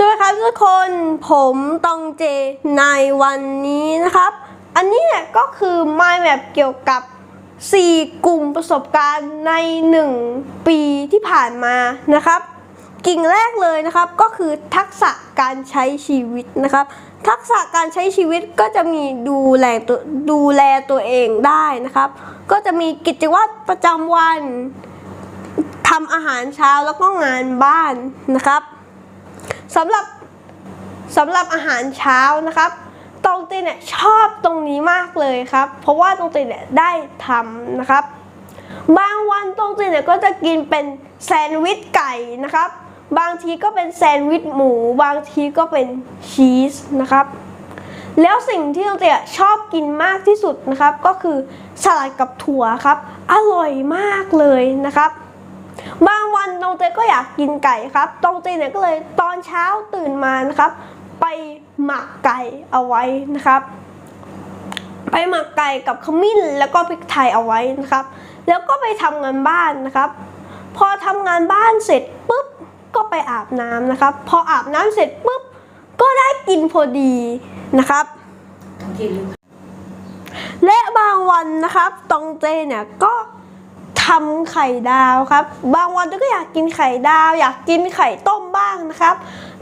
สวัสดีครับทุกคนผมตองเจในวันนี้นะครับ อันนี้เนี่ยก็คือ Mind Map เกี่ยวกับ 4 กลุ่มประสบการณ์ใน 1 ปีที่ผ่านมานะครับ กิ่งแรกเลยนะครับก็คือทักษะการใช้ชีวิตนะครับ ทักษะการใช้ชีวิตก็จะมีดูแลตัวดูแลตัวเองได้นะครับ ก็จะมีกิจวัตรประจำวันทำอาหารเช้าแล้วก็งานบ้านนะครับ สำหรับสำหรับอาหารเช้านะครับตองตนเนี่ยชอบตรงนี้มากเลยครับ เพราะว่าตองตนเนี่ยได้ทำนะครับ บางวันตองตนเนี่ยก็จะกินเป็นแซนด์วิชไก่นะครับ บางทีก็เป็นแซนด์วิชหมู บางทีก็เป็นชีสนะครับ แล้วสิ่งที่ตองเตนชอบกินมากที่สุดนะครับ ก็คือสลัดกับถั่วครับ อร่อยมากเลยนะครับ บางวันตองเจก็อยากกินไก่ครับตองเจเนี่ยก็เลยตอนเช้าตื่นมานะครับ ไปหมักไก่เอาไว้นะครับ ไปหมักไก่กับขมิ้นแล้วก็พริกไทยเอาไว้นะครับ แล้วก็ไปทำงานบ้านนะครับ พอทำงานบ้านเสร็จปุ๊บก็ไปอาบน้ำนะครับ พออาบน้ำเสร็จปุ๊บก็ได้กินพอดีนะครับและบางวันนะครับตองเจเนี่ยก็ ทำไข่ดาวครับ บางวันก็อยากกินไข่ดาว อยากกินไข่ต้มบ้างนะครับ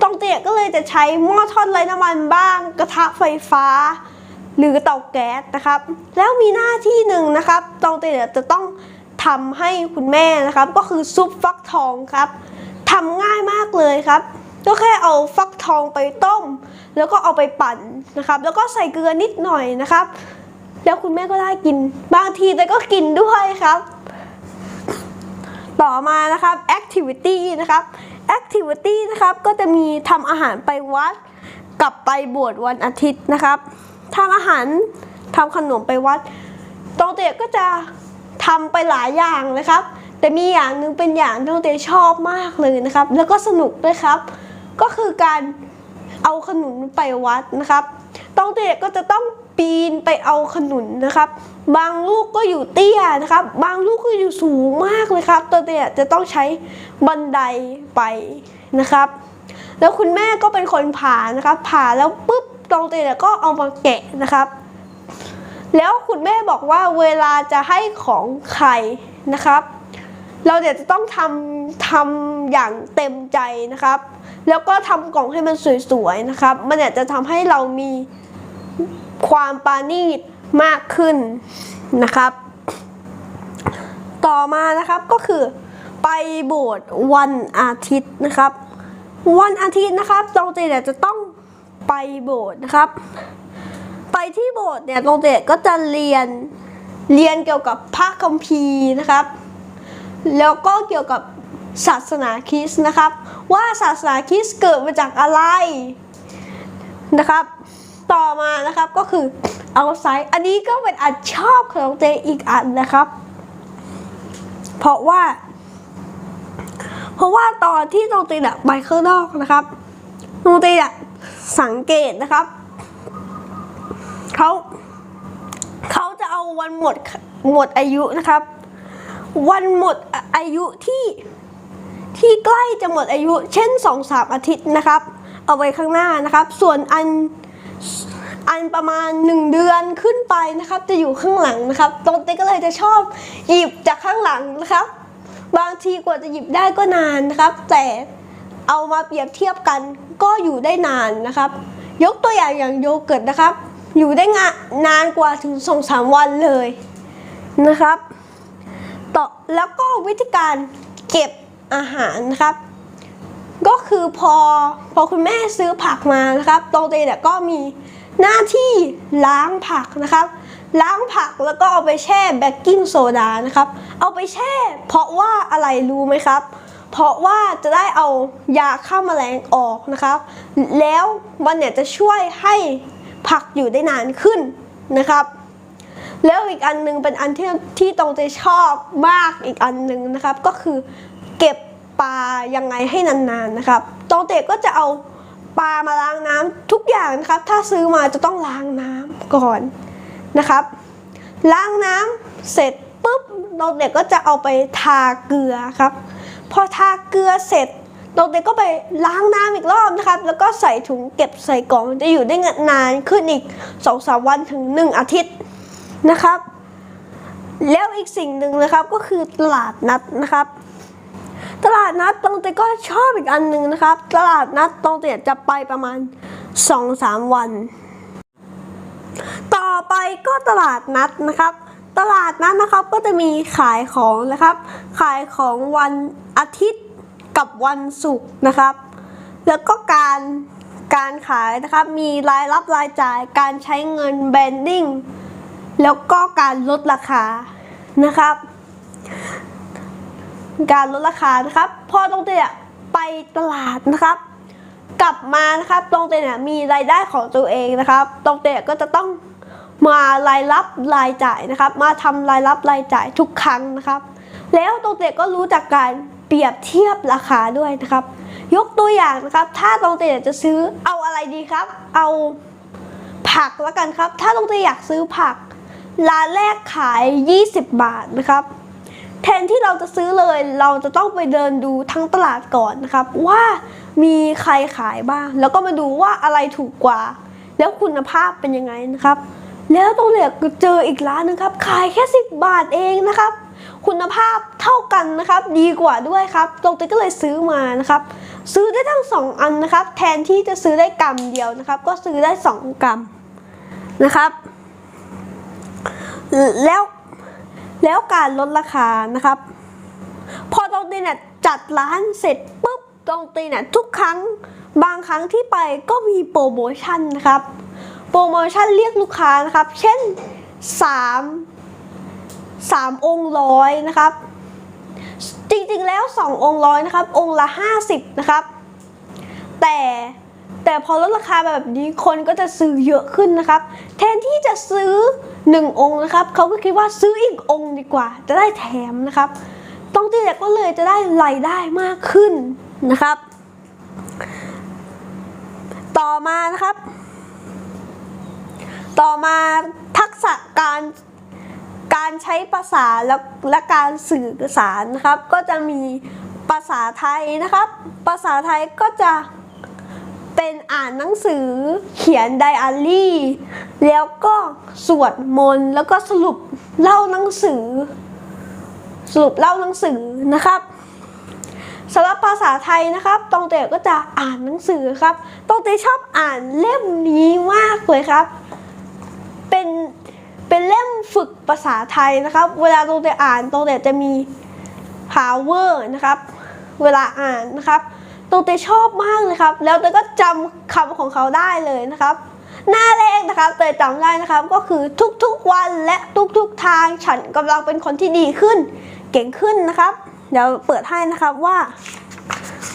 ตองเจก็เลยจะใช้หม้อทอดไร้น้ำมันบ้าง กระทะไฟฟ้า หรือเตาแก๊สนะครับ แล้วมีหน้าที่หนึ่งนะครับ ตองเจเนี่ยจะต้องทำให้คุณแม่นะครับ ก็คือซุปฟักทองครับทำง่ายมากเลยครับ ก็แค่เอาฟักทองไปต้ม แล้วก็เอาไปปั่นนะครับ แล้วก็ใส่เกลือนิดหน่อยนะครับ แล้วคุณแม่ก็ได้กิน บางทีแต่ก็กินด้วยครับ ต่อมานะครับ activity นะครับ activity นะครับก็จะมีทำอาหารไปวัด กลับไปบวชวันอาทิตย์นะครับทำอาหารทำขนมไปวัดตองเตะก็จะทำไปหลายอย่างเลยครับ แต่มีอย่างหนึ่งเป็นอย่างที่ตองเตะชอบมากเลยนะครับ แล้วก็สนุกด้วยครับ ก็คือการเอาขนุนไปวัดนะครับตองเตะก็จะต้องปีนไปเอาขนุนนะครับ บางลูกก็อยู่เตี้ยนะครับ บางลูกก็อยู่สูงมากเลยครับตองเตะจะต้องใช้บันไดไปนะครับ แล้วคุณแม่ก็เป็นคนผ่านะครับ ผ่าแล้วปุ๊บตองเตะก็เอามาแกะนะครับ แล้วคุณแม่บอกว่าเวลาจะให้ของใครนะครับ เราเดี๋ยวจะต้องทำทำอย่างเต็มใจนะครับ แล้วก็ทำกล่องให้มันสวยๆนะครับ มันเนี่ยจะทำให้เรามีความปาณีต มากขึ้นนะครับ ต่อมานะครับก็คือไปโบสถ์วันอาทิตย์นะครับ วันอาทิตย์นะครับตรงเจเนี่ยจะต้องไปโบสถ์นะครับ ไปที่โบสถ์เนี่ยตรงเจก็จะเรียนเรียนเกี่ยวกับพระคัมภีร์นะครับ แล้วก็เกี่ยวกับศาสนาคริสต์นะครับ ว่าศาสนาคริสต์เกิดมาจากอะไรนะครับ ต่อมานะครับก็คือเอาไซด์อันนี้ก็เป็นอันชอบของเจอีกอันนะครับ เพราะว่า เพราะว่าตอนที่ตรงตีอะไปข้างนอกนะครับตรงตีอะสังเกตนะครับเขาเขาจะเอาวันหมดหมดอายุนะครับ วันหมดอายุที่ที่ใกล้จะหมดอายุ เช่น2องสามอาทิตย์นะครับ เอาไว้ข้างหน้านะครับ ส่วนอัน อันประมาณ 1 เดือนขึ้นไปนะครับ จะอยู่ข้างหลังนะครับตรงเต้ก็เลยจะชอบหยิบจากข้างหลังนะครับ บางทีกว่าจะหยิบได้ก็นานนะครับ แต่เอามาเปรียบเทียบกันก็อยู่ได้นานนะครับ ยกตัวอย่างอย่างโยเกิร์ตนะครับ อยู่ได้งานานกว่าถึงสองสามวันเลยนะครับต่อแล้วก็วิธีการเก็บอาหารนะครับ ก็คือพอพอคุณแม่ซื้อผักมานะครับตรงเตเนี่ยก็มี หน้าที่ล้างผักนะครับ ล้างผักแล้วก็เอาไปแช่เบกกิ้งโซดานะครับ เอาไปแช่ เพราะว่าอะไรรู้ไหมครับ เพราะว่าจะได้เอายาฆ่าแมลงออกนะครับ แล้วมันเนี่ยจะช่วยให้ผักอยู่ได้นานขึ้นนะครับ แล้วอีกอันหนึงเป็นอันที่ที่ตรงใจชอบมากอีกอันหนึ่งนะครับ ก็คือเก็บปลายังไงให้นานๆนะครับตรงเตก็จะเอา ปลามาล้างน้ำทุกอย่างนะครับ ถ้าซื้อมาจะต้องล้างน้ำก่อนนะครับ ล้างน้ำเสร็จปุ๊บตรงเด็กก็จะเอาไปทาเกลือครับ พอทาเกลือเสร็จตรงเตก็ไปล้างน้ำอีกรอบนะครับ แล้วก็ใส่ถุงเก็บใส่กล่องจะอยู่ได้นานขึ้นอีก2อสวันถึง 1 อาทิตย์นะครับ แล้วอีกสิ่งหนึ่งนะครับก็คือตลาดนัดนะครับ ตลาดนัดตรงเตก็ชอบอีกอันหนึ่งนะครับ ตลาดนัดตรงเตจะไปประมาณ 2-3 วัน ต่อไปก็ตลาดนัดนะครับ ตลาดนัดนะครับก็จะมีขายของนะครับ ขายของวันอาทิตย์กับวันศุกร์นะครับ แล้วก็การการขายนะครับ มีรายรับรายจ่าย การใช้เงินแบนดิ้ง แล้วก็การลดราคานะครับ การลดราคานะครับพอตรงเตะไปตลาดนะครับ กลับมานะครับตรงเตะเนี่ยมีรายได้ของตัวเองนะครับ ตรงเตะก็จะต้องมารายรับรายจ่ายนะครับ มาทำรายรับรายจ่ายทุกครั้งนะครับ แล้วตรงเตะก็รู้จากการเปรียบเทียบราคาด้วยนะครับ ยกตัวอย่างนะครับ ถ้าตรงเตะจะซื้อเอาอะไรดีครับ เอาผักแล้วกันครับ ถ้าตรงเตะอยากซื้อผักร้านแรกขาย 20 บาทนะครับ แทนที่เราจะซื้อเลย เราจะต้องไปเดินดูทั้งตลาดก่อนนะครับ ว่ามีใครขายบ้าง แล้วก็มาดูว่าอะไรถูกกว่า แล้วคุณภาพเป็นยังไงนะครับ แล้วตรงเหลือเจออีกร้านนึงครับ ขายแค่ 10 บาทเองนะครับ คุณภาพเท่ากันนะครับ ดีกว่าด้วยครับตรงเตก็เลยซื้อมานะครับ ซื้อได้ทั้งสองอันนะครับ แทนที่จะซื้อได้กรัมเดียวนะครับ ก็ซื้อได้สองกรัมนะครับ แล้ว แล้วการลดราคานะครับ พอตรงตีเนี่ยจัดร้านเสร็จปุ๊บตรงตีเนี่ยทุกครั้งบางครั้งที่ไปก็มีโปรโมชั่นนะครับ โปรโมชั่นเรียกลูกค้านะครับ เช่น 3 3 องค์ร้อยนะครับ จริงๆแล้ว 2 องค์ร้อยนะครับ องค์ละ 50 นะครับ แต่แต่พอลดราคาแบบนี้คนก็จะซื้อเยอะขึ้นนะครับ แทนที่จะซื้อ 1 องค์นะครับเขาก็คิดว่าซื้ออีกองค์ดีกว่า จะได้แถมนะครับตรงที่แหลก็เลยจะได้รายได้มากขึ้นนะครับ ต่อมานะครับ ต่อมาทักษะการการใช้ภาษาและและการสื่อสารนะครับ ก็จะมีภาษาไทยนะครับ ภาษาไทยก็จะ เป็นอ่านหนังสือ เขียนไดอารี่ แล้วก็สวดมนต์แล้วก็สรุปเล่าหนังสือ สรุปเล่าหนังสือนะครับสำหรับภาษาไทยนะครับตองเตก็จะอ่านหนังสือครับตองเตชอบอ่านเล่มนี้มากเลยครับ เป็นเป็นเล่มฝึกภาษาไทยนะครับ เวลาตรงเตอ่านตรงเตจะมี power นะครับ เวลาอ่านนะครับ ตรงเตชอบมากเลยครับ แล้วเตก็จำคำของเขาได้เลยนะครับ หน้าแรกนะครับเตยจำได้นะครับก็คือทุกๆวันและทุกๆทางฉันกำลังเป็นคนที่ดีขึ้น เก่งขึ้นนะครับ เดี๋ยวเปิดให้นะครับว่า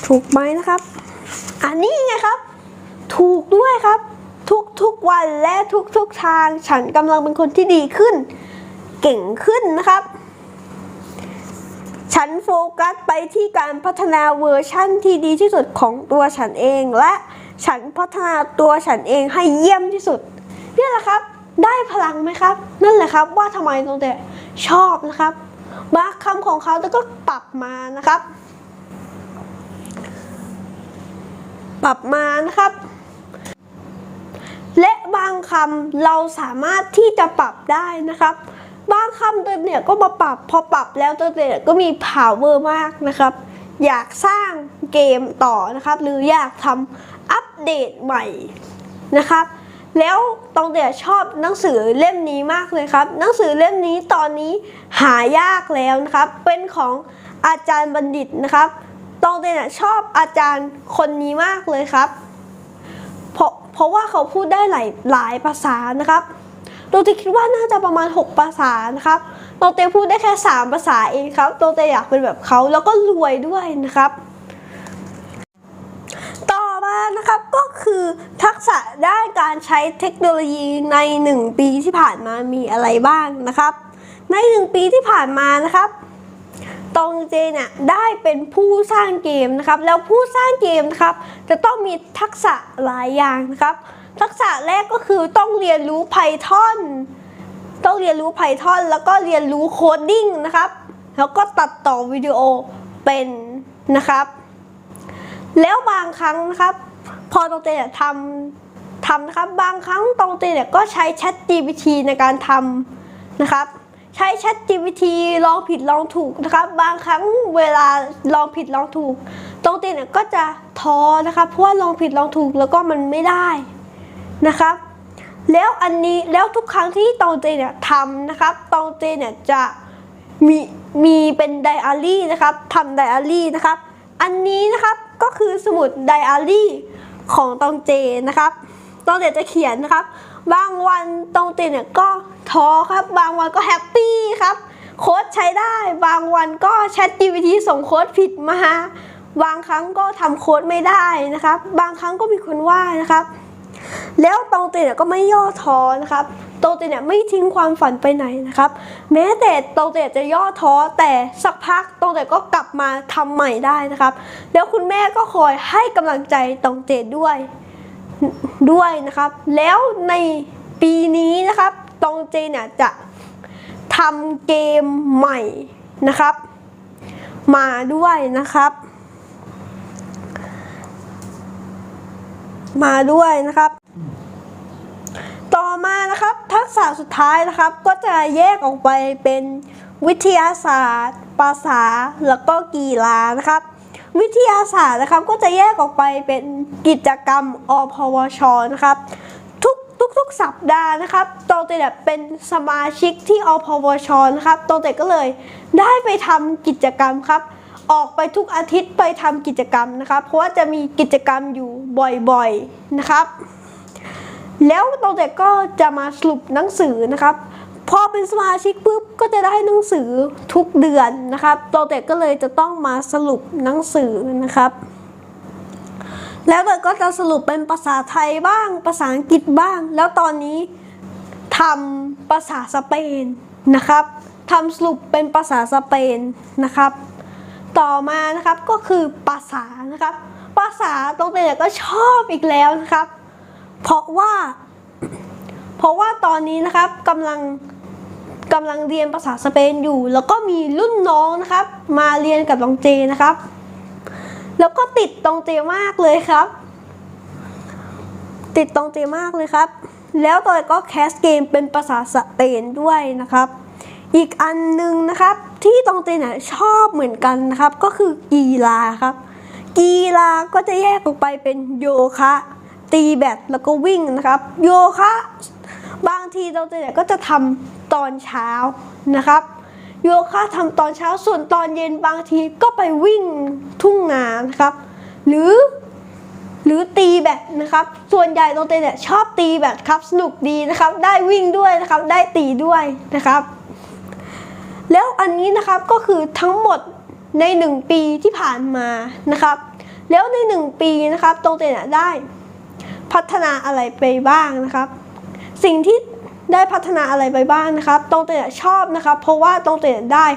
ถูกไหมนะครับ อันนี้ไงครับ ถูกด้วยครับ ทุกๆวันและทุกๆทางฉันกำลังเป็นคนที่ดีขึ้น เก่งขึ้นนะครับ ฉันโฟกัสไปที่การพัฒนาเวอร์ชั่นที่ดีที่สุดของตัวฉันเองและฉันพัฒนาตัวฉันเองให้เยี่ยมที่สุดนี่แหละครับ ได้พลังไหมครับ นั่นแหละครับว่าทำไมตรงแต่ชอบนะครับบางคำของเขาแล้วก็ปรับมานะครับ ปรับมานะครับ และบางคำเราสามารถที่จะปรับได้นะครับ บางคำตัวเนี่ยก็มาปรับพอปรับแล้วตัวเนี่ยก็มี power มากนะครับ อยากสร้างเกมต่อนะครับ หรืออยากทำอัปเดตใหม่นะครับ แล้วตองเดียชอบหนังสือเล่มนี้มากเลยครับ หนังสือเล่มนี้ตอนนี้หายากแล้วนะครับ เป็นของอาจารย์บัณฑิตนะครับตองเดียชอบอาจารย์คนนี้มากเลยครับ เพราะเพราะว่าเขาพูดได้หลายหลายภาษานะครับ โตเตคิดว่าน่าจะประมาณ 6 ภาษานะครับโตเตพูดได้แค่ 3 ภาษาเองครับโตเตอยากเป็นแบบเขาแล้วก็รวยด้วยนะครับ ต่อมานะครับก็คือทักษะด้านการใช้เทคโนโลยีใน 1 ปีที่ผ่านมามีอะไรบ้างนะครับ ใน 1 ปีที่ผ่านมานะครับ ตองเจเนี่ยได้เป็นผู้สร้างเกมนะครับ แล้วผู้สร้างเกมนะครับ จะต้องมีทักษะหลายอย่างนะครับ ทักษะแรกก็คือต้องเรียนรู้ Python ต้องเรียนรู้ Python แล้วก็เรียนรู้โคดดิ้งนะครับ แล้วก็ตัดต่อวิดีโอเป็นนะครับ แล้วบางครั้งนะครับ พอตองเจเนี่ยทำทำนะครับ บางครั้งตองเจเนี่ยก็ใช้ Chat GPT ในการทำนะครับ ใช้ Chat GPT ลองผิดลองถูกนะครับ บางครั้งเวลาลองผิดลองถูกตองเจเนี่ยก็จะท้อนะครับเพราะว่าลองผิดลองถูกแล้วก็มันไม่ได้นะครับ แล้วอันนี้แล้วทุกครั้งที่ตองเจเนี่ยทำนะครับตองเจเนี่ยจะมีมีเป็นไดอารี่นะครับทำไดอารี่นะครับ อันนี้นะครับก็คือสมุดไดอารี่ของตองเจนะครับตองเจจะเขียนนะครับ บางวันตองเจเนี่ยก็ท้อครับ บางวันก็แฮปปี้ครับ โค้ดใช้ได้ บางวันก็ Chat GPT ส่งโค้ดผิดมา บางครั้งก็ทำโค้ดไม่ได้นะครับ บางครั้งก็มีคนว่านะครับ แล้วตองเตเนี่ยก็ไม่ย่อท้อนะครับตองเตเนี่ยไม่ทิ้งความฝันไปไหนนะครับ แม้แต่ตองเตจะย่อท้อแต่สักพักตองเตก็กลับมาทำใหม่ได้นะครับ แล้วคุณแม่ก็คอยให้กำลังใจตองเจด้วย ด้วยนะครับ แล้วในปีนี้นะครับตองเจเนี่ยจะทำเกมใหม่นะครับ มาด้วยนะครับ มาด้วยนะครับ ต่อมานะครับทักษะสุดท้ายนะครับก็จะแยกออกไปเป็นวิทยาศาสตร์ ภาษา แล้วก็กีฬานะครับ วิทยาศาสตร์นะครับก็จะแยกออกไปเป็นกิจกรรมอพวชนะครับทุกทุกทุกสัปดาห์นะครับตองเตเนี่ยเป็นสมาชิกที่อพวชนะครับตองเตก็เลยได้ไปทำกิจกรรมครับออกไปทุกอาทิตย์ไปทำกิจกรรมนะครับเพราะว่าจะมีกิจกรรมอยู่บ่อยๆนะครับ แล้วตองเด็กก็จะมาสรุปหนังสือนะครับ พอเป็นสมาชิกปุ๊บก็จะได้หนังสือทุกเดือนนะครับตองเด็กก็เลยจะต้องมาสรุปหนังสือนะครับแล้วเด็กก็จะสรุปเป็นภาษาไทยบ้าง ภาษาอังกฤษบ้าง แล้วตอนนี้ทำภาษาสเปนนะครับทำสรุปเป็นภาษาสเปนนะครับ ต่อมานะครับก็คือภาษานะครับ ภาษาตรงเตยก็ชอบอีกแล้วนะครับ เพราะว่า เพราะว่าตอนนี้นะครับกำลัง กำลังเรียนภาษาสเปนอยู่ แล้วก็มีรุ่นน้องนะครับ มาเรียนกับตองเจนะครับ แล้วก็ติดตองเจมากเลยครับ ติดตองเจมากเลยครับ แล้วตอยก็แคสเกมเป็นภาษาสเปนด้วยนะครับ อีกอันหนึงนะครับที่ตองเจเนี่ยชอบเหมือนกันนะครับ ก็คือกีฬาครับ กีฬาก็จะแยกออกไปเป็นโยคะตีแบดแล้วก็วิ่งนะครับ โยคะบางทีเราเนี่ยก็จะทำ ตอนเช้านะครับโยคะทำตอนเช้าส่วนตอนเย็นบางทีก็ไปวิ่งทุ่งนานะครับ หรือหรือตีแบดนะครับ ส่วนใหญ่ตรงเตเนี่ยชอบตีแบดครับสนุกดีนะครับ ได้วิ่งด้วยนะครับ ได้ตีด้วยนะครับ แล้วอันนี้นะครับก็คือทั้งหมดใน 1 ปีที่ผ่านมานะครับ แล้วใน 1 ปีนะครับตรงเตเนี่ยได้พัฒนาอะไรไปบ้างนะครับ สิ่งที่ ได้พัฒนาอะไรไปบ้างนะครับ ตรงเตเนี่ยชอบนะครับ เพราะว่าตรงเตเนี่ยได้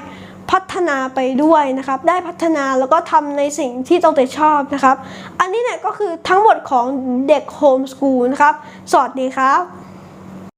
พัฒนาไปด้วยนะครับ ได้พัฒนาแล้วก็ทำในสิ่งที่ตรงเตชอบนะครับ อันนี้เนี่ยก็คือทั้งหมดของเด็กโฮมสกูลนะครับ สวัสดีครับ